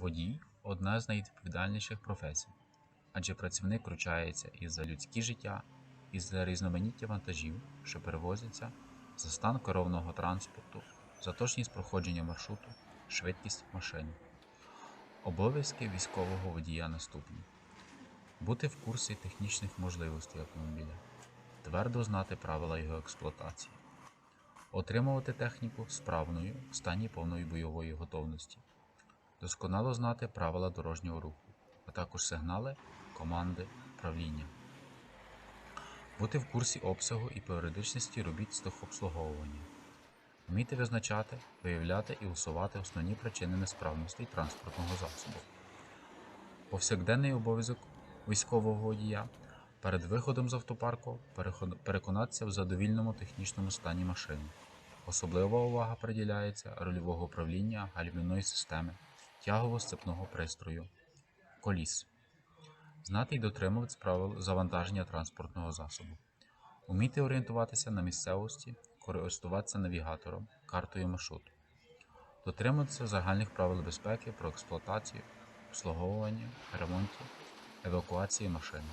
Водій одна з найвідповідальніших професій, адже працівник ручається і за людські життя, і за різноманіття вантажів, що перевозяться, за стан керованого транспорту, за точність проходження маршруту, швидкість машини. Обов'язки військового водія наступні: бути в курсі технічних можливостей автомобіля, твердо знати правила його експлуатації, отримувати техніку справною в стані повної бойової готовності, досконало знати правила дорожнього руху, а також сигнали, команди, управління, бути в курсі обсягу і періодичності робіт з техобслуговування, вміти визначати, виявляти і усувати основні причини несправностей транспортного засобу. Повсякденний обов'язок військового водія перед виходом з автопарку переконатися в задовільному технічному стані машини. Особлива увага приділяється рульового управління гальмівної системи, тягово-сцепного пристрою, коліс. Знати і дотримуватись правил завантаження транспортного засобу. Уміти орієнтуватися на місцевості, користуватися навігатором, картою маршруту. Дотримуватися загальних правил безпеки про експлуатацію, обслуговування, ремонті, евакуації машини.